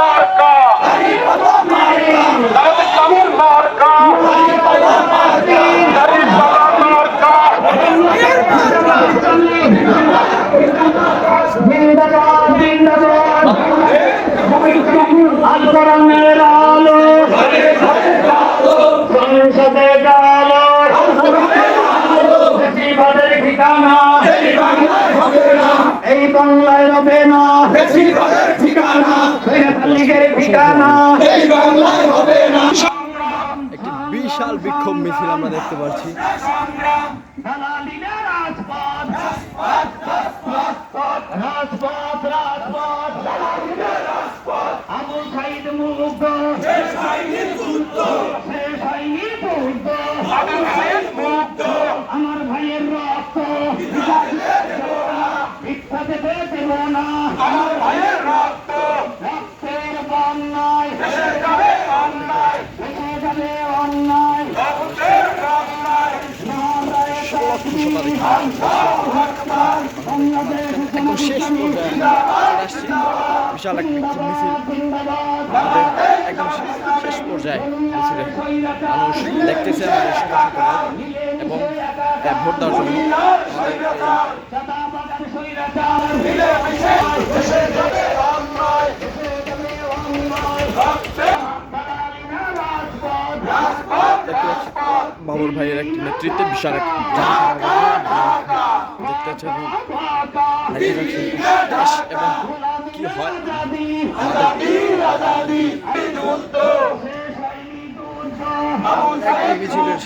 মার্কা। পাল্লা মার্কা। জিন্দাবাদ আল কোরআনের আলো সংসদে আলো বেশিরভাগের ঠিকানা এই বাংলায় হবে না। একটি বিশাল বিক্ষোভ মিছিল আমরা দেখতে পাচ্ছি। আমার ভাইয়ের রক্ত। একদম শেষ বিশাল এক মিছিল একদম শেষ- পর্যায়ে মানুষ দেখতেছে এবং ভোট দেওয়ার জন্য বাবুর ভাইয়ের একটি নেতৃত্বে বিশাল এক দেখতে এবং কি হয় মিছিলের